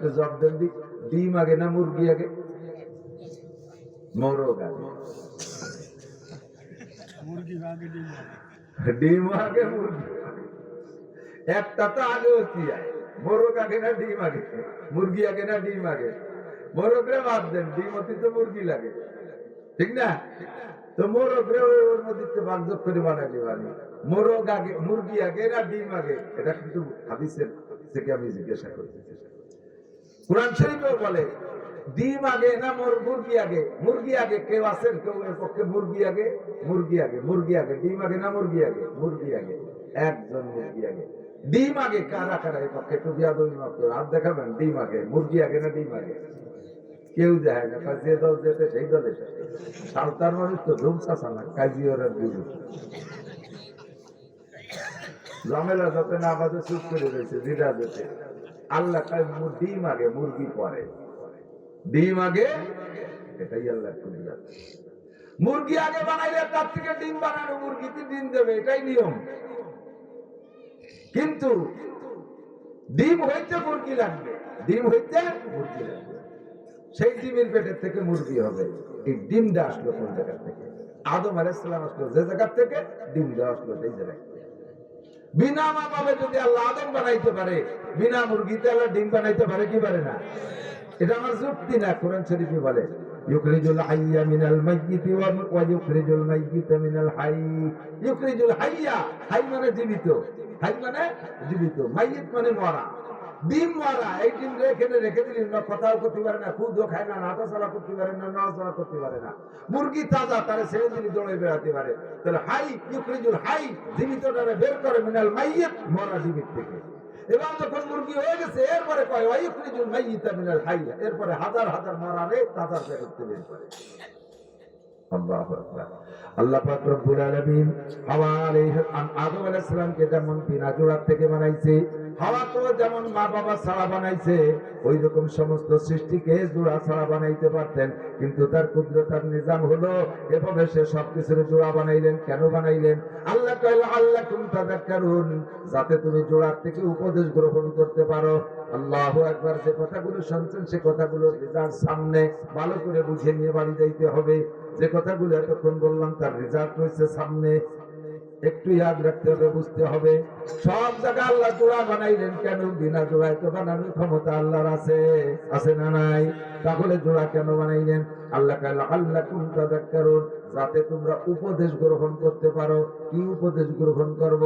কত জব দেন দি। ডিম আগে না মুরগি আগে? মোরগ আগে ডিম আগে। মুরগি একটা তো আগে হচ্ছি মোরগ আগে না ডিম আগে? মুরগি আগে না ডিম আগে? মোরগরে বাদ দেন ডিম অতি তো মুরগি লাগে। ঠিক না? তো মোরগরে ওর মধ্যে বাগযোগ করে বানাইতে পারি মোরগ আগে মুরগি আগে না ডিম আগে? এটা কিন্তু হাদিসের থেকে আমি জিজ্ঞাসা করতেছি কোরআন শরীফেও বলে, ডিম আগে না মোর মুরগি আগে। মুরগি আগে কেউ আছেন? কেউ এর পক্ষে মুরগি আগে? মুরগি আগে। মুরগি আগে। ডিম আগে না মুরগি আগে? মুরগি আগে। একজন মুরগি আগে। ডিম আগে কারা কারা এর পক্ষে? একটু বিয়াদবি মাত্র আর দেখাবেন, ডিম আগে। মুরগি আগে না ডিম আগে? কেউ যায় না। যে দল যেতে সেই দলে যেতে। সাঁওতার মানুষ তো ধুমসাসা না কাজী ওরা ঝামেলা যাতে না বাজে চুপ করে রয়েছে, দিদা যেতে আল্লাহ কাজ ডিম আগে মুরগি পরে। ডিম আগে? এটাই আল্লাহ যাচ্ছে মুরগি আগে বানাইলে তার থেকে ডিম বানানো মুরগিতে ডিম দেবে, এটাই নিয়ম। কিন্তু ডিম হইতে মুরগি লাগবে, ডিম হইতে মুরগি লাগবে। সেই ডিমের পেটের থেকে মুরগি হবে। এই ডিমটা আসলো কোন জায়গা থেকে? আদম আলাইসালাম আসলো যে জায়গা থেকে ডিম ডিমটা আসলো সেই জায়গা। বিনা মা বাবা যদি আল্লাহ আদম বানাইতে পারে বিনা মুরগিতে আল্লাহ ডিম বানাইতে পারে কি পারে না? এটা আমার যুক্তি না, কোরআন শরীফে বলে হাইয়া মিনাল ওয়া মিনাল হাই। হাইয়া, হাই মানে জীবিত। হাই মানে জীবিত। মাইয়িত মানে মরা। ডিম এই ডিম রেখে দিলেন না, কথাও করতে পারে না, খুদও খায় না করতে পারে না করতে পারে না। মুরগি তাজা, তারা ছেড়ে দিলে দৌড়ে বেড়াতে পারে। তাহলে হাই ইউক্রিজুল হাই, জীবিতটারে বের করে মিনাল মাইয়েত, মরা জীবিত থেকে। এবার যখন মুরগি হয়ে গেছে, এরপরে কয় ওয়াইফ্রিজুল মাইয়িতা মিনাল এরপরে হাজার হাজার মরারে তাজা বের করে কিন্তু তার কুদরতার নিজাম হলো, এভাবে সে সবকিছুর জোড়া বানাইলেন, কেন বানাইলেন? আল্লাহ কইল, আল্লাহ কুম তাযাক্কারুন যাতে তুমি জোড়ার থেকে উপদেশ গ্রহণ করতে পারো। আল্লাহ একবার যে কথাগুলো শুনছেন, সে কথাগুলো যার সামনে ভালো করে বুঝে নিয়ে বাড়ি যাইতে হবে। যে কথাগুলো এতক্ষণ বললাম, তার রেজাল্ট রয়েছে সামনে। একটু ইয়াদ রাখতে হবে, বুঝতে হবে। সব জায়গায় আল্লাহ জোড়া বানাইলেন কেন? বিনা জোড়ায় তো বানানোর ক্ষমতা আল্লাহর আছে। আছে না নাই? তাহলে জোড়া কেন বানাইলেন? আল্লাহ আল্লাহ কুম তাদাক্কারুন যাতে তোমরা উপদেশ গ্রহণ করতে পারো। কি উপদেশ গ্রহণ করব?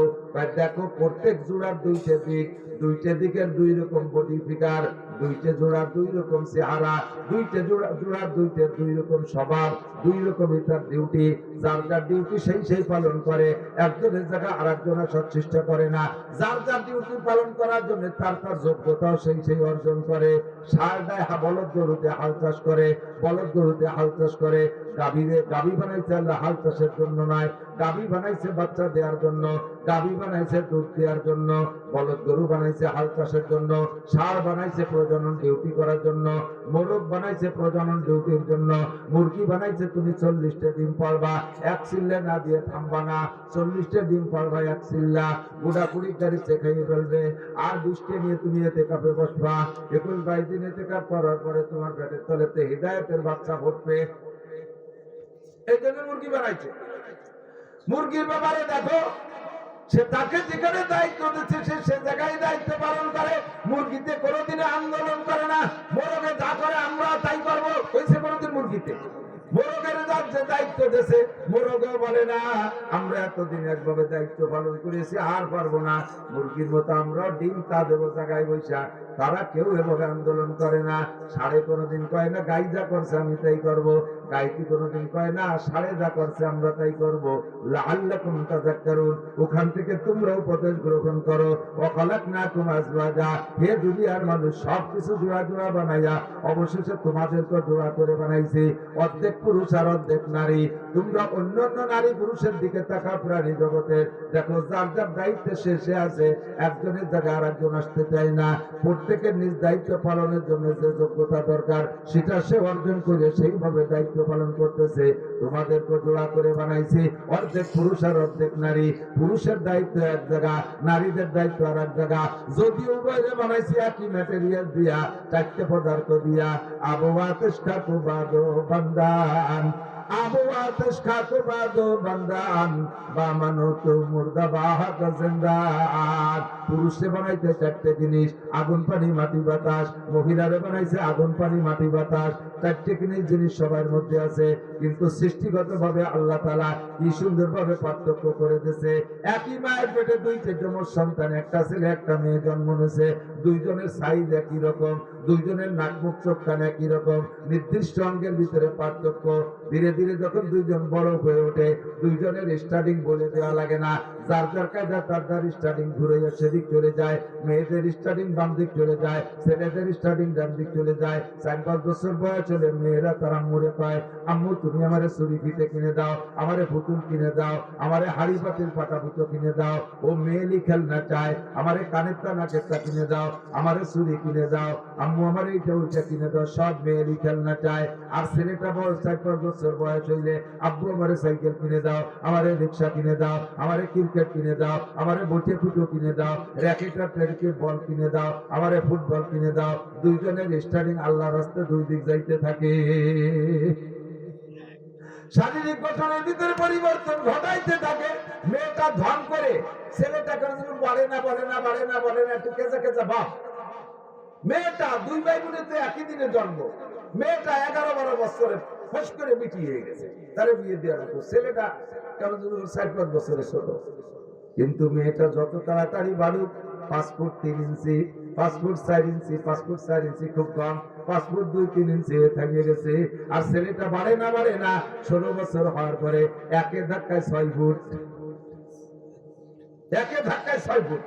দেখো প্রত্যেক জোড়ার দুইটা দিক। দুইটা দিকের দুই রকম বডি ফিগার দুইটা জোড়ার দুই রকম চেহারা, দুইটা জোড়া জোড়ার দুই রকম স্বভাব, দুই রকমই তার ডিউটি যার যার ডিউটি সেই সেই পালন করে। একজনের জায়গায় আর একজনের সচেষ্টা করে না। যার যার ডিউটি পালন করার জন্য তার তার যোগ্যতাও সেই সেই অর্জন করে। সার বলদ গরুতে হাল চাষ করে। বলদ গরুতে হাল চাষ করে। গাভীরে গাভী বানাইছে আল্লাহ, হাল চাষের জন্য নয়। গাভী বানাইছে বাচ্চা দেওয়ার জন্য। গাভী বানাইছে, দুধ দেওয়ার জন্য, বলদ গরু বানাইছে, হাল চাষের জন্য সার বানাইছে প্রজনন ডিউটি করার জন্য, মোরগ বানাইছে প্রজনন ডিউটির জন্য, মুরগি বানাইছে, তুমি চল্লিশটা ডিম পারবা, এক চিল্লে না দিয়ে থামবা না, চল্লিশটা ডিম পারবা, এক চিল্লা, বুড়া কুড়ি গাড়ি চেখাইয়ে ফেলবে, আর বিশটা নিয়ে তুমি এতে কাপে বসবা, একুশ বাইশ দিন এতে কাপ করার পরে তোমার পেটের তলেতে হৃদায়তের বাচ্চা ফুটবে। এই জন্য মুরগি বানাইছে। মুরগির ব্যাপারে দেখো সে তাকে যেখানে দায়িত্ব দিচ্ছে, সে সে জায়গায় দায়িত্ব পালন করে। মুরগিতে কোনোদিনে আন্দোলন করে না। মোরগে যা করে আমরা তাই করব। হয়েছে কোনোদিন মুরগিতে? দায়িত্ব বলে, না, আমরা একভাবে দায়িত্ব পালন করেছি, আর পারব না। মুরগির মতো আমরা ডিম তা দেবো তারা কেউ এভাবে আন্দোলন করে না। সাড়ে কোনোদিন কয় না গাই যা করছে, আমি তাই করব। গাইতি কোনোদিন কয়, না, সাড়ে যা করছে, আমরা তাই করব। লাল্লাকুম তাযাক্কারুন, ওখান থেকে তোমরা উপদেশ গ্রহণ করো। অখালাক না তোমার যা হে দুনিয়ার মানুষ সব কিছু জোড়া জোড়া বানাইয়া, অবশেষে তোমাদেরকে জোড়া করে বানাইছে। অর্ধেক পুরুষ আর অর্ধেক নারী। তোমরা অন্য অন্য নারী পুরুষের দিকে তাকা প্রাণী জগতের দেখো, যার যার দায়িত্বে শেষে আছে। একজনের জায়গায় আর একজন আসতে চায় না। প্রত্যেকের নিজ দায়িত্ব পালনের জন্য যে যোগ্যতা দরকার, সেটা সে অর্জন করে সেইভাবে দায়িত্ব দায়িত্ব পালন করতেছে তোমাদেরকে জোড়া করে বানাইছে। অর্ধেক পুরুষ আর অর্ধেক নারী। পুরুষের দায়িত্ব এক জায়গা, নারীদের দায়িত্ব আর এক জায়গা। যদি উভয় বানাইছে একই ম্যাটেরিয়াল দিয়া, চারটে পদার্থ দিয়া। আবহাওয়া চেষ্টা তো বাদো বান্দান। বানাইতে চারটে জিনিস সবার মধ্যে আছে, কিন্তু সৃষ্টিগত ভাবে আল্লাহ তালা কি সুন্দর ভাবে পার্থক্য করে দিয়েছে। একই মায়ের পেটে দুইটা জমজ সন্তান, একটা ছেলে, একটা মেয়ে জন্ম নিয়েছে। দুইজনের সাইজ একই রকম, দুইজনের নাক মুখ চোখ কান একই রকম, নির্দিষ্ট অঙ্গের ভিতরে পার্থক্য। ধীরে ধীরে যখন দুইজন বড় হয়ে ওঠে, দুইজনের স্টার্টিং বলে দেওয়া লাগে না। যার যার কায়দা তার তার স্টার্টিং ঘুরে যায়, সেদিক চলে যায়। মেয়েদের স্টার্টিং বাম দিক চলে যায়, ছেলেদের স্টার্টিং ডান দিক চলে যায়। চার পাঁচ বছর বয়স হলে মেয়েরা তারা আম্মুরে কয় আম্মু, তুমি আমারে ছুরি ফিতে কিনে দাও, আমারে পুতুল কিনে দাও, আমারে হাড়ি পাতিল পাটা পুতো কিনে দাও। ও মেয়েলি খেলনা চায়, আমারে কানের তা নাকেরটা কিনে দাও, আমারে ছুরি কিনে দাও। আম্মু, আমার এইটা ওইটা কিনে দাও, সব মেয়েলি খেলনা চায়। আর ছেলেটা বয়স চার পাঁচ বছর বয়স হইলে আব্বু আমারে সাইকেল কিনে দাও, আমারে রিক্সা কিনে দাও, আমারে ক্রিকেট কিনে দাও, আমারে বটে ফুটো কিনে দাও র্যাকেট আর ক্রিকেট বল কিনে দাও, আমারে ফুটবল কিনে দাও। দুইজনের স্টার্টিং আল্লাহ রাস্তে দুই দিক যাইতে থাকে। শারীরিক গঠনের ভিতরে পরিবর্তন ঘটাইতে থাকে। মেয়েটা ধন করে, ছেলেটা কেন যেন বলে না বলে না বলে না বলে না, একটু কেঁচা কেঁচা বাপ মেয়েটা দুই ভাই বোনের তো একই দিনে জন্ম। মেয়েটা এগারো বারো বছরে ফস করে মিটিয়ে গেছে। তারে বিয়ে দেওয়ার ছেলেটা কিন্তু মেয়েটা যত তাড়াতাড়ি বাড়ুক পাসপোর্ট তিন ইঞ্চি পাসপোর্ট চার ইঞ্চি পাসপোর্ট চার ইঞ্চি খুব কম পাসপোর্ট দুই তিন ইঞ্চি থাকে গেছে। আর ছেলেটা বাড়ে না বাড়ে না, ষোলো বছর হওয়ার পরে একে ধাক্কায় ছয় ফুট, একে ধাক্কায় ছয় ফুট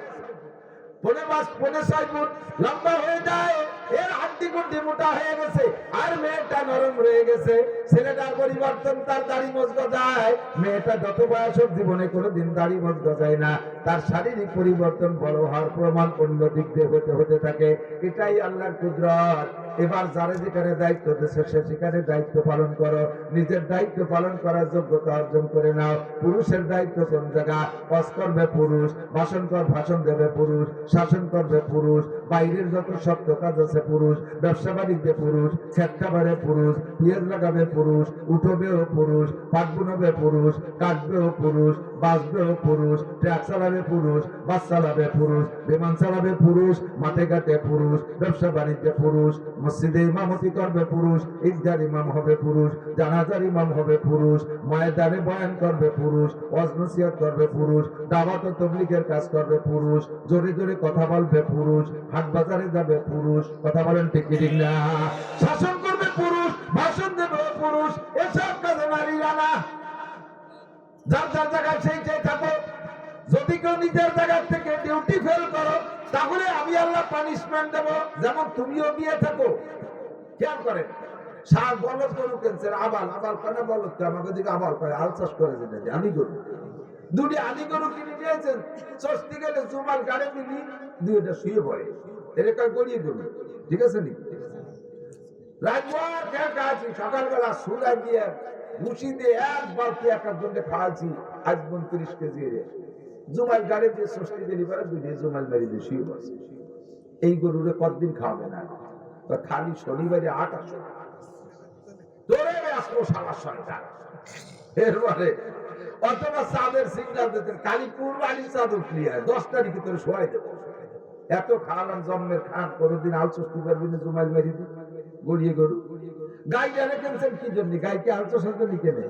পনে মাস পনে ছয় ফুট লম্বা হয়ে যায়। এর হাড্ডি গুড্ডি মোটা হয়ে গেছে, আর মেয়েটা নরম রয়ে গেছে। ছেলেটার পরিবর্তন, তার দাড়ি মজ গজায় মেয়েটা যত বয়স জীবনে কোনোদিন দাড়ি মজ গজায় না। তার শারীরিক পরিবর্তন বড় হওয়ার প্রমাণ অন্য দিক দিয়ে হতে হতে থাকে। এটাই আল্লাহর কুদরত। এবার যারা যেখানে দায়িত্ব দিচ্ছে সে সেখানে দায়িত্ব পালন করো। নিজের দায়িত্ব পালন করার যোগ্যতা অর্জন করে নাও। পুরুষের দায়িত্ব কোন জায়গা? কাজ করবে পুরুষ ভাষণ কর, ভাষণ দেবে পুরুষ, শাসন করবে পুরুষ। বাইরের যত সব কাজ আছে পুরুষ, ব্যবসা বাণিজ্যে পুরুষ খেটকাবারে পুরুষ, পিঁয়াজ লাগাবে পুরুষ উঠবেও পুরুষ, পাট বুনবে পুরুষ, কাটবেও পুরুষ বাঁচবেও পুরুষ, ট্রাক চালাবে পুরুষ, বাস চালাবে পুরুষ, বিমান চালাবে পুরুষ, মাঠে ঘাটে পুরুষ, ব্যবসা বাণিজ্যে পুরুষ, মসজিদে ইমামতি করবে পুরুষ, ঈদগার ইমাম হবে পুরুষ, জানাজার ইমাম হবে পুরুষ, ময়দানে বয়ান করবে পুরুষ অজনসিয়ত করবে পুরুষ, দাওয়াত ও তবলিগের কাজ করবে পুরুষ, জোরে জোরে কথা বলবে পুরুষ, হাট বাজারে যাবে পুরুষ, কথা বলেন ঠিক ঠিক না? শাসন করবে পুরুষ, ভাষণ দেবে পুরুষ, এসব কাজে নারীরা না। যার যার জায়গায় সেই সেই থাকো। যদি কেউ নিজের জায়গা থেকে ডিউটি ফেল করো, তাহলে আমি আল্লাহ পানিশমেন্ট দেবো, যেমন তুমিও দিয়ে থাকো। খেয়াল সার গরু কেনছেন কেন আমাকে দিকে পায় আল চাষ করে আমি দুটি আদি গরু কিনে নিয়েছেন ষষ্ঠী গেলে জুমাল গাড়ি দিলি দুইটা শুয়ে পড়ে। এটা কয় গড়িয়ে গরু। ঠিক আছে নি? সকালবেলা দিয়ে দিয়ে জন্য দিয়ে দিয়ে এই গরুরে কতদিন খাওয়াবে না? খালি শনিবারে তোরে আসব সারা সন্তান এরপরে অথবা চাঁদের সিগনাল দিতেন কালীপুর বাড়ি চাঁদ উঠলি দশ তারিখে তোর শোয়াই দেবো। এত খাওয়ালাম, জন্মের খান, কোনোদিন আল চস্তি পারবি না জুমাইল মেরে দি গড়িয়ে গরু গাইটা রেখেছেন কি জন্য? গাইকে আল চষাতে লিখে নেই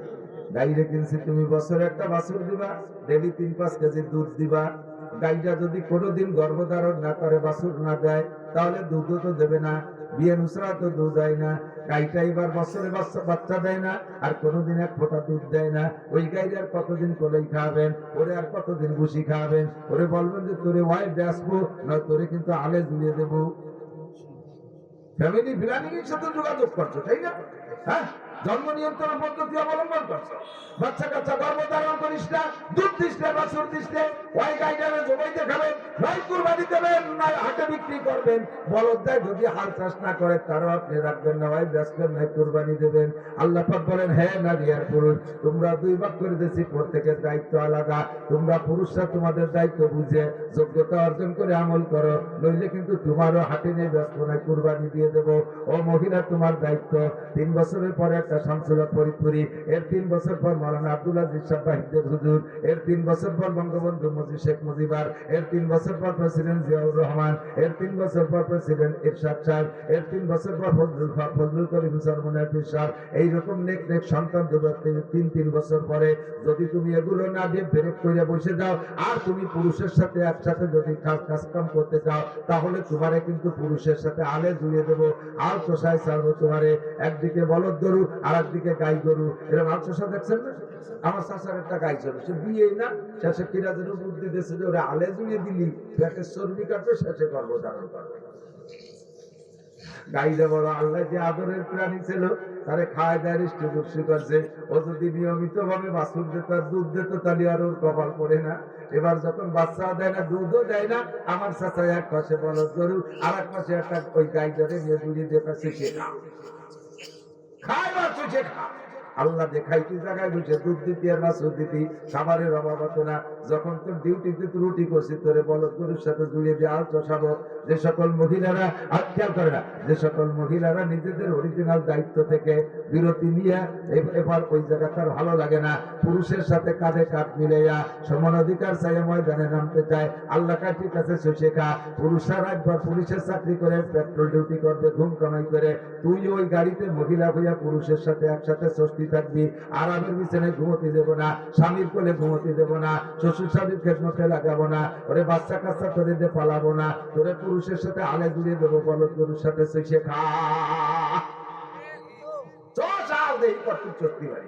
গাই রেখেছি তুমি বছরে একটা বাছুর দিবা, ডেলি তিন পাঁচ কেজি দুধ দিবা। গাইটা যদি কোনোদিন গর্ভধারণ না করে বাছুর না দেয়, তাহলে দুধ তো দেবে না, বিয়ে নুসরা তো দুধ দেয় না। গাইটা এবার বছরে বাচ্চা বাচ্চা দেয় না, আর কোনোদিন এক ফোঁটা দুধ দেয় না। ওই গাইরে আর কতদিন কোলেই খাওয়াবেন? ওরে আর কতদিন ভুসি খাওয়াবেন? ওরে বলবেন যে তোরে ওয়াই বেসবো না তোরে কিন্তু আলে ঝুলিয়ে দেবো। ফ্যামিলি প্ল্যানিং এর সাথে যোগাযোগ করছ তাই না? হ্যাঁ? জন্ম নিয়ন্ত্রণ পদ্ধতি অবলম্বন করছ। বাচ্চা কাচ্চা গর্ভধারণ করিস না, দুধ দিস না বাছুর দিস না, ওই নয় কুরবানি দেবেন নয় হাটে বিক্রি করবেন। যদি হাল চাষ না করে, তারও আপনি রাখবেন না ব্যস্তের নয় কুরবানি দেবেন। আল্লাহ পাক বলেন হ্যাঁ পুরুষ, তোমরা দুই ভাগ করে দিয়েছি, প্রত্যেকের দায়িত্ব আলাদা। তোমরা পুরুষরা তোমাদের দায়িত্ব বুঝে, যোগ্যতা অর্জন করে আমল করো, নইলে কিন্তু তোমারও হাটে নিয়ে ব্যস্ত কুরবানি দিয়ে দেবো। ও মহিলা, তোমার দায়িত্ব। তিন বছরের পরে একটা শামসুল্লাহ ফরিদপুরি এর তিন বছর পর মৌলানা আব্দুল আজিজ সাহেব হুজুর। এর তিন বছর পর বঙ্গবন্ধু মুজিব শেখ মুজিবার। এর তিন বছর পর প্রেসিডেন্ট জিয়াউর রহমান। এর তিন বছর পর প্রেসিডেন্ট ইরশাদ সাহেব। এর তিন বছর পর ফজলুল ফজলুল করিম সরমনের সাহেব এইরকম নেক নেক সন্তান দেবে তিন তিন বছর পরে যদি তুমি এগুলো না দিয়ে ব্রেক করে বসে যাও, আর তুমি পুরুষের সাথে একসাথে যদি কাজ কাজ কাম করতে চাও তাহলে তোমারে কিন্তু পুরুষের সাথে আলে জুড়ে দেবো। আর চষায় ছাড়বো তোমারে। একদিকে বলদ গরু আর একদিকে গাই গরু। এরকম চষা দেখছেন না? আমার শাশার একটা গাই ছিল, সে বিয়ে না শেষে কিরা যেন বুদ্ধি দিয়েছে যে ওরা আলে জুড়ে দিলি পেটের চর্বি কাটবে শেষে গর্ভধারণ করবে। বড় আল্লাহ যে আদরের প্রাণী ছিল, তারে খায় করছে। ও যদি নিয়মিত ভাবে বাছুর দিত, দুধ দিত, তাহলে আর ওর কপাল পড়ে না। এবার যখন বাচ্চা দেয় না, দুধও দেয় না, আমার সাথে এক পাশে বলদ গরু আর এক পাশে একটা ওই গাই ধরে নিয়ে দুড়িয়ে দিয়ে খায় বাচ্চা সে খা আল্লাহ দেখাই কি জায়গায় বসে দুধ দিতি আর মাসুদ দিতি, খাবারের অভাব হতো না। যখন তোর ডিউটিতে রুটি করছি, তোরে বলদ গরুর সাথে জুড়িয়ে দিয়ে আল চষাবো যে সকল মহিলারা, আর খেয়াল করে না, যে সকল মহিলারা নিজেদের অরিজিনাল দায়িত্ব থেকে বিরতি নিয়ে এবার ওই জায়গা তার ভালো লাগে না। পুরুষের সাথে কাঁধে কাঁধ মিলাইয়া সমান অধিকার চাই ময়দানে নামতে চায়। আল্লাহ কা ঠিক আছে, সে শেখা। পুরুষরা একবার পুলিশের চাকরি করে, পেট্রোল ডিউটি করবে, ঘুম কামাই করে। তুই ওই গাড়িতে মহিলা হইয়া পুরুষের সাথে একসাথে স্বস্তি থাকবি আরামের বিছানায় ঘুমোতে দেবো না, স্বামীর কোলে ঘুমোতে দেবো না, শ্বশুর শাশুড়ির খেদমতে লাগাবো না, ওরে বাচ্চা কাচ্চা তোরে দিয়ে পালাবো না, তোরে পুরুষের সাথে আলে জুড়িয়ে দেবো, বলদ গরুর সাথে সে শেখা চল দেই কত চত্তি বাড়ি।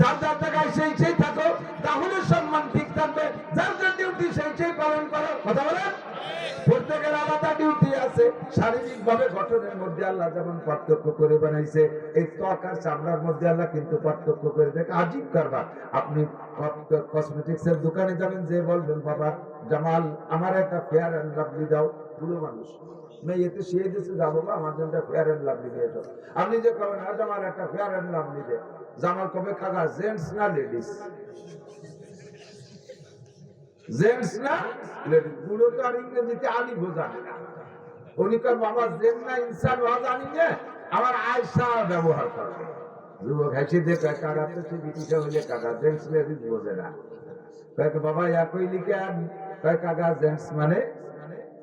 যার যার জায়গায় সেই সেই থাকো, তাহলে সম্মান ঠিক থাকবে। যার যার ডিউটি সেই সেই পালন করো। কথা বলে প্রত্যেকের আলাদা ডিউটি আছে। শারীরিক ভাবে গঠনের মধ্যে আল্লাহ যেমন পার্থক্য করে বানাইছে, এই ত্বক আর চামড়ার মধ্যে আল্লাহ কিন্তু পার্থক্য করে দেখে আজিব কারবা আপনি কসমেটিক্স এর দোকানে যাবেন, যে বলবেন, বাবা, জামাল, আমার একটা ফেয়ার অ্যান্ড লাভলি দাও। বুড়ো মানুষ। মেয়েতে শিয়ে দিয়েছে যাব বা আমার জন্য ফেয়ার অ্যান্ড লাভলি দিয়ে যাও আপনি যে কবেন আজ আমার একটা ফেয়ার অ্যান্ড লাভলি দে জামাল কবে খাগা? জেন্টস না লেডিস জেন্টস না লেডিস বুড়ো তো আর ইংরেজিতে আলি বোঝাবে না উনি কর বাবা জেন না ইনসান ওয়া জানি না? আমার আয়সা ব্যবহার করবে যুবক হাসি কয় কাকা তো সে ব্রিটিশে হইলে কাকা জেন্টস লেডিস বোঝে না। কয়, বাবা, একই লিখে আর কয় কাকা জেন্টস মানে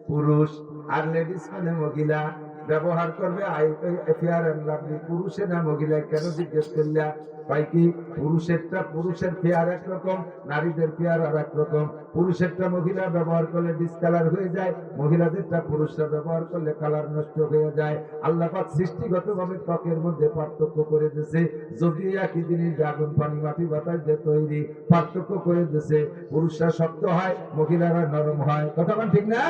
পুরুষ আর লেডিস মানে মহিলা ব্যবহার করবে আই পুরুষে না মহিলা কেন জিজ্ঞেস করলে পুরুষেরটা, পুরুষের ফেয়ার একরকম, নারীদের ফেয়ার আর একরকম। পুরুষেরটা মহিলা ব্যবহার করলে ডিসকালার হয়ে যায়, মহিলাদেরটা পুরুষরা ব্যবহার করলে কালার নষ্ট হয়ে যায়। আল্লাহ পাক সৃষ্টিগত ভাবে ত্বকের মধ্যে পার্থক্য করে দিয়েছে। যদি একই জিনিস পানি, মাটি, বাতাস দিয়ে তৈরি পার্থক্য করে দিয়েছে, পুরুষরা শক্ত হয়, মহিলারা নরম হয়। কথা ঠিক না?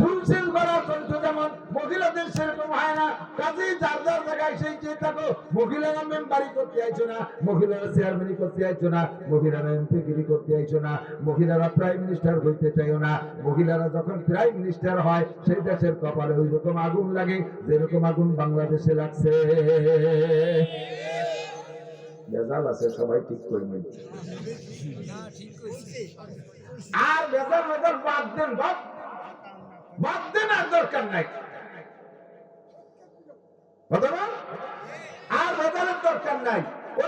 পুরুষের গড়া কণ্ঠ যেমন, মহিলাদের সেরকম হয় না। কাজেই যার যার জায়গায় সেই চেয়ে থাকো, মহিলারা মেম্বারি করতে আইছো না। মহিলারা চেয়ারম্যানি করতে আইছো না, মহিলারা এমপি গিরি করতে আইছো না, মহিলারা প্রাইম মিনিস্টার হইতে চাইও না, মহিলারা যখন প্রাইম মিনিস্টার হয়, সেই দেশের কপালে ওই রকম আগুন লাগে যেরকম আগুন বাংলাদেশে লাগছে। সবাই ঠিক করবেন আর বাদ দেন আর দরকার নাই। আর বেজালের দরকার নাই। ও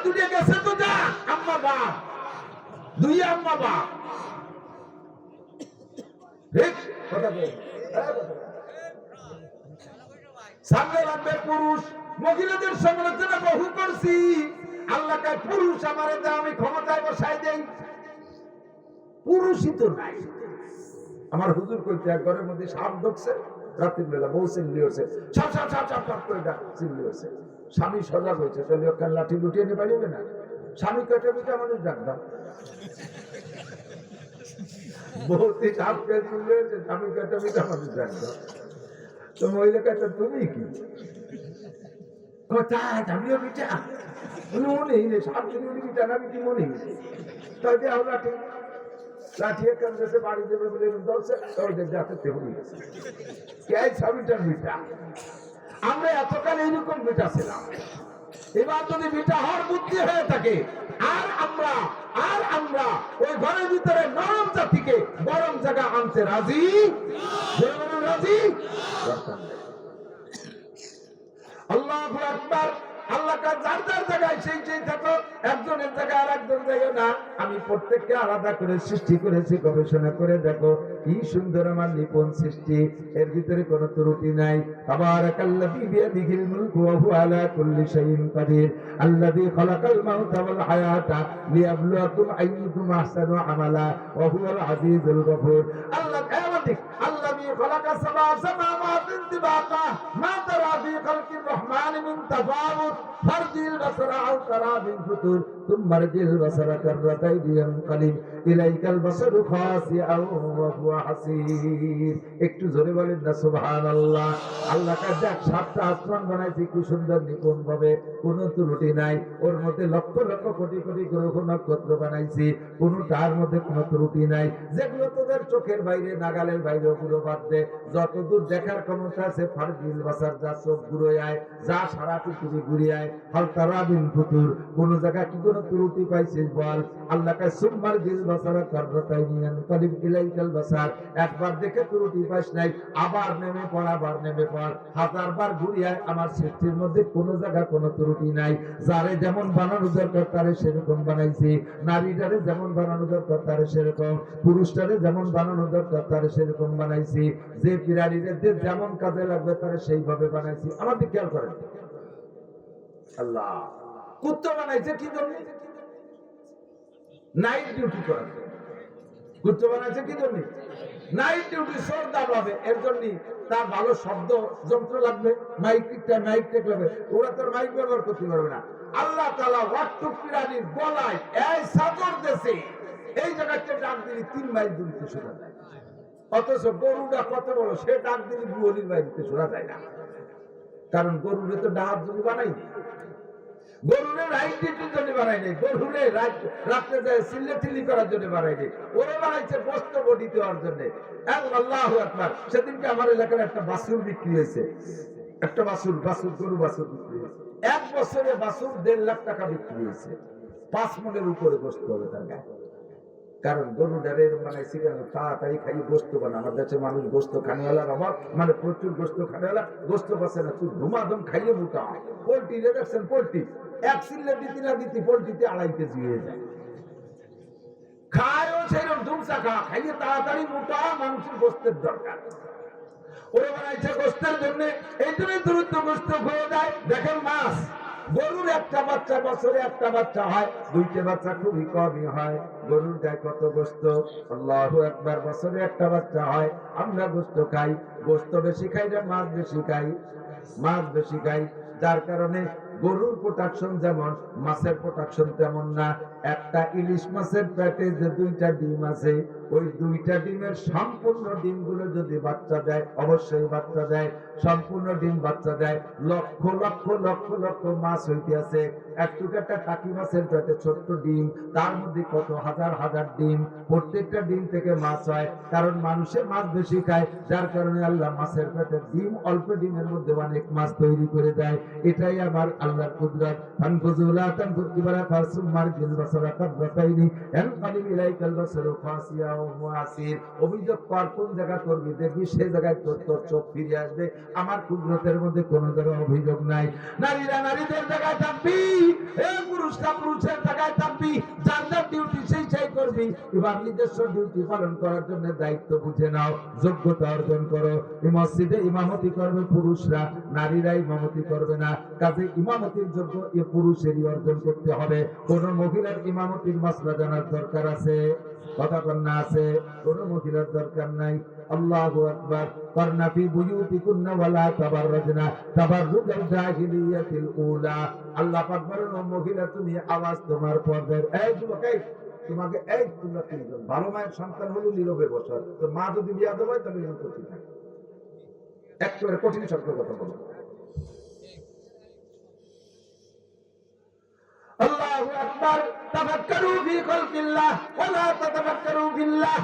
পুরুষ মহিলাদের সমালোচনা বহু করছি আল্লাহ পুরুষ আমার আমি ক্ষমতায় বসাই দেই পুরুষই তো নাই আমার হুজুর কইতে এক ঘরের মধ্যে সাপ ঢুকছে রাত্রির বেলা বউ হচ্ছে ছাপ ছাপ ছাপ ছাপ ছাপ করে ডাক হচ্ছে স্বামী সজাগ হয়েছে ওকে লাঠি লুটিয়ে নিয়ে পারিবে না স্বামী কেটে পিঠে মানুষ ডাক স্বামী কেটে পিঠে? মানুষ ডাক দাও বাড়ি দেবে বলে বলছে ওদের যাতে তেমনি কে বিটা আমরা এতকাল এইরকম বেটা ছিলাম। এবার যদি বেটা হওয়ার বুদ্ধি হয়ে থাকে, আর আমরা আর আমরা ওই ঘরের ভিতরে নরম জাতিকে গরম জায়গা আনতে রাজি? রাজি? আল্লাহ আল্লাহ যার যার সেই সেই থাকো একজনের জায়গায় আর একজন জায়গায় না। আমি প্রত্যেককে আলাদা করে সৃষ্টি করেছি, গবেষণা করে দেখো কি সুন্দর আমার নিপুণ সৃষ্টি। এর ভিতরে কোনো ত্রুটি নাই। তাবারাকাল্লাযী বিয়াদিহিল মুলকু ওয়া আলা কুল্লি শাইইন কাদির। আল্লাযী খালাকাল মাউতা ওয়াল হায়াতা লিয়াবলুয়াকুম আইয়ুকুম আহসানু আমালা ওয়া হুয়াল আজিজুল গফুর। আল্লাহ আল্লাযী খালাকা সাবআ সামাওয়াতিন তিবাকা মা তারা ফি খালকির রহমান মিন তাফাউত ফারজিল বাসারা আও তারা মিন ফুতুর ثم ارجع البصر كرتين ينقلب إليك البصر خاسئا وهو حسير একটু জোরে বলেন না সুবহানাল্লাহ আল্লাহ কা দেখ সাতটা আসমান বানাইছি কি সুন্দর নিপুণ ভাবে কোনো ত্রুটি নাই ওর মধ্যে লক্ষ লক্ষ কোটি কোটি গ্রহ নক্ষত্র বানাইছি কোনো তার মধ্যে কোনো ত্রুটি নাই যেগুলো তোদের চোখের বাইরে নাগালের বাইরে ওগুলো বাদ দে যতদূর দেখার ক্ষমতা কোন একবার দেখে ত্রুটি পাইস নাই, আবার নেমে পড়, আবার নেমে পড়। হাজার বার ঘুরে আমার সৃষ্টির মধ্যে কোনো জায়গা কোনো ত্রুটি নাই। যারে যেমন বানানো দরকার, তারে সেরকম বানাইছি। নারীটারে যেমন বানানো দরকার, তারে সেরকম। পুরুষটারে যেমন বানানো দরকার, তারে সেরকম বানাইছি। যে পিরানিদের যেমন কাজে লাগবে তারে সেইভাবে বানাইছি। আমাদের খেয়াল করেন? আল্লাহ। কুত্তা বানাইছে কি জন্য? নাইট ডিউটি করার। কুত্তা বানাইছে কি জন্য? নাইট ডিউটি এর জন্য তার ভালো শব্দ, যন্ত্র লাগবে মাইক টেক লাগবে। ওরা তোর মাইক ব্যবহার করতে পারবে না। আল্লাহ তালা পিরানির গলায় এই সাগর দেশে, এই জায়গাতে ডাক দিলি, তিন মাইল দূরিতে শোনা যায় অথচ গরুটা কত বড়, সে ডাক দিলি গুহলির বাইরে শোনা যায় না। কারণ গরুরে তো রাইট জন্য বানাই নাই, গরুরে যায় করার জন্য বডি দেওয়ার জন্য। আল্লাহ সেদিনকে আমার এলাকার একটা বাসুর বিক্রি হয়েছে। একটা বাসুর বাসুর গরু বাসুর বিক্রি হয়েছে। এক বছরে বাসুর দেড় লাখ টাকা বিক্রি হয়েছে। পাঁচ মনের উপরে বসতে হবে তার গায়ে। কারণ গরু ডালের মানে সিগারেট তাড়াতাড়ি খাই গোস্ত বানা। আমার দেশে মানুষ গোস্ত খানেওয়ালার অভাব মানে প্রচুর গোস্ত খানেওয়ালা, গোস্ত পাচ্ছে না, তুই ধুমাধুম খাইয়ে মোটা পোলট্রি দেখছেন পোলট্রি, এক সিল্লে দিতি না দিতি পোলট্রিতে আড়াই কেজি হয়ে যায়। খায়ও সেরকম ধুমসা খা, খাইয়ে তাড়াতাড়ি মোটা মানুষের গোস্তের দরকার। ওরা বানাইছে গোস্তের জন্য, এই জন্যই দ্রুত গোস্ত হয়ে যায়। দেখেন মাছ গরুর একটা বাচ্চা, বছরে একটা বাচ্চা হয়, দুইটা বাচ্চা খুবই কমই হয়। গরুর গায়ে কত গোস্ত? আল্লাহ একবার বছরে একটা বাচ্চা হয়। আমরা গোস্ত খাই, গোস্ত বেশি খাই না, মাছ বেশি খাই? মাছ বেশি খাই, যার কারণে গরুর প্রোডাকশন যেমন, মাছের প্রোডাকশন তেমন না। একটা ইলিশ মাছের পেটে যে দুইটা ডিম আছে ওই দুইটা ডিমের সম্পূর্ণ ডিমগুলো যদি বাচ্চা দেয়, অবশ্যই বাচ্চা দেয়। সম্পূর্ণ ডিম বাচ্চা দেয়। লক্ষ লক্ষ লক্ষ লক্ষ মাছ হইতে আছে। একটু টাকি মাছের পেটে ছোট্ট ডিম, তার মধ্যে কত হাজার হাজার ডিম। প্রত্যেকটা ডিম থেকে মাছ হয়, কারণ মানুষের মাছ বেশি খায়, যার কারণে আল্লাহ মাছের পেটে ডিম, অল্প ডিমের মধ্যে অনেক মাছ তৈরি করে দেয়। এটাই আমার আল্লাহর কুদরত। ফানফুজুলা তানফুকিবারা ফাসুম মারজিল বাসারা কাবরাতাইনি এনকালিব ইলাইকাল বাসারু ফাসিয়া অভিযোগ কর, কোন জায়গা করবি? দেখবি সে জায়গায় তোর তোর চোখ ফিরে আসবে। আমার কুদরতের মধ্যে কোনো জায়গায় অভিযোগ নাই। নারীরা নারীদের জায়গায় থাকবি পুরুষরা পুরুষের জায়গায় থাকবি। যার যার ডিউটি সেই সেই করবি, এবার নিজস্ব ডিউটি পালন করার জন্য দায়িত্ব বুঝে নাও, যোগ্যতা অর্জন করো। এই মসজিদে ইমামতি করবে পুরুষরা নারীরা ইমামতি করবে না। কাজে ইমামতির যোগ্য এ পুরুষেরই অর্জন করতে হবে। কোন মহিলার ইমামতির মাসলা জানার দরকার আছে? কথা কন্যা আছে। কোন মহিলার দরকার নাই। আল্লাহু আকবার। জাহিলিয়াতিল উলা। আল্লাহ মহিলা, তুমি আওয়াজ তোমার পর্দার এই তোমাকে এই তোমরা তিনজন। ভালো মায়ের সন্তান হলে নীরবে বসা। তো মা যদি বিয়া হয়, তাহলে এরকম কঠিন একেবারে কঠিন শব্দ কথা বলো। আল্লাহু আকবার। তাফাক্কারু ফি খালকিল্লাহ। ওয়া লা তাতাফাক্কারু বিল্লাহ।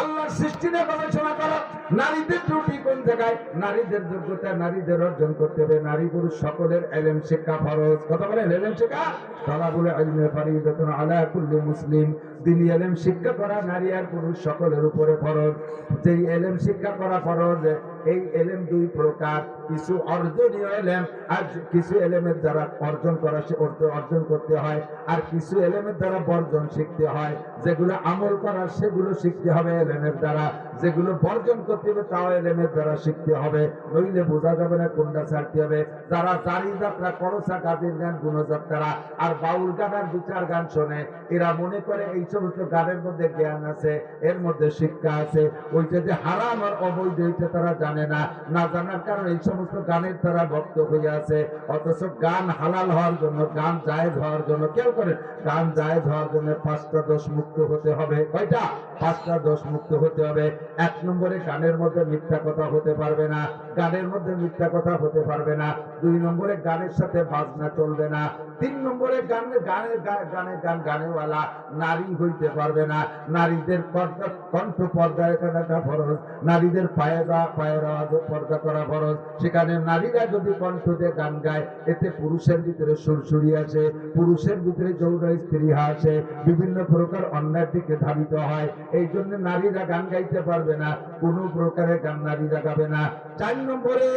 আল্লাহর সৃষ্টি নিয়ে গবেষণা করো। নারীদের ত্রুটি কোন জায়গায়? নারীদের যোগ্যতা নারীদের অর্জন করতে হবে। নারী পুরুষ সকলের এলেম, শিক্ষা, ফরজ। কথা বলেন, এলেম, শিক্ষা? তারা বলে আলমে ফারিদাতুন আলা কুল্লি মুসলিম। দিনী এলেম, শিক্ষা করা নারী আর পুরুষ সকলের উপরে ফরজ। যেই এলেম, শিক্ষা করা ফরজ, এই এলেম দুই প্রকার। কিছু অর্জনীয় এলেম, আর কিছু এলেমের দ্বারা অর্জন করা অর্জন করতে হয়, আর কিছু এলেমের দ্বারা বর্জন শিখতে হয়। যেগুলো আমল করা সেগুলো শিখতে হবে এলেমের দ্বারা। যেগুলো বর্জন করতে হবে তাও এলেমের দ্বারা শিখতে হবে। নইলে বোঝা যাবে না কোনটা ছাড়তে হবে। যারা চারি যাত্রা করসা গাছের গান গুণযাত্রা আর বাউল গান আর বিচার গান শোনে, এরা মনে করে এই সমস্ত গানের মধ্যে জ্ঞান আছে, এর মধ্যে শিক্ষা আছে। ওইটা যে হারাম আর অবৈধ ওইটা তারা জানে না। না জানার কারণে এই সমস্ত গানের তারা ভক্ত হয়ে আছে অথচ গান হালাল হওয়ার জন্য, গান জায়েজ হওয়ার জন্য কেউ করে? গান জায়েজ হওয়ার জন্য পাঁচটা দোষ মুক্ত হতে হবে। কয়টা? পাঁচটা দোষ মুক্ত হতে হবে। এক নম্বরে গানের মধ্যে মিথ্যা কথা হতে পারবে না, গানের মধ্যে মিথ্যা কথা হতে পারবে না। দুই নম্বরে গানের সাথে বাজনা চলবে না। তিন নম্বরে গানের গানের গানের গান, গানেওয়ালা নারী হইতে পারবে না। নারীদের পর্দা, কণ্ঠ পর্দা এখানে একটা ফরজ। নারীদের পায়রা পায়ের আওয়াজে পর্দা করা ফরজ। সেখানে নারীরা যদি কণ্ঠ দিয়ে গান গায়, এতে পুরুষের ভিতরে সুরসুরি আসে, পুরুষের ভিতরে যৌন স্ত্রী আসে, বিভিন্ন প্রকার অন্যায়ের দিকে ধাবিত হয়। এই জন্য নারীরা গান গাইতে পারবে না। কোনো প্রকারের গান নারীরা গাবে না। চার নম্বরে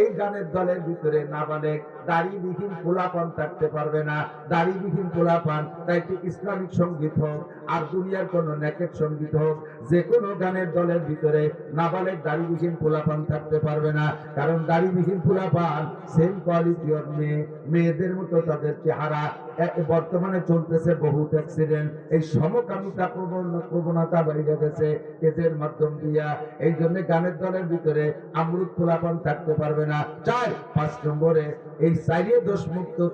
এই গানের দলের ভিতরে নাবালেক দাড়িবিহীন পোলাপান থাকতে পারবে না, দাড়িবিহীন পোলাপান। তাই একটি ইসলামিক সংগীত হোক, আর দুনিয়ার কোন নেকেট সংগীত হোক, যে কোনো গানের দলের ভিতরে নাবালেক দাড়িবিহীন পোলাপান থাকতে পারবে না। কারণ দাড়িবিহীন পোলাপান সেম কোয়ালিটি অফ মেয়ে, মেয়েদের মতো তাদের চেহারা। বর্তমানে চলতেছে বহুত অ্যাক্সিডেন্ট এই সমকামিতা প্রবণ- প্রবণতা বেড়ে গেছে এদের মাধ্যম দিয়া। এই জন্য গানের দলের ভিতরে আমরুদ পোলাপান থাকতে পারবে না। চার পাঁচ নম্বরে এই চারিয়ে দোষ মুক্ত